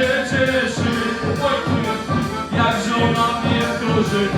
się cieszy, oj jak żona mnie proży,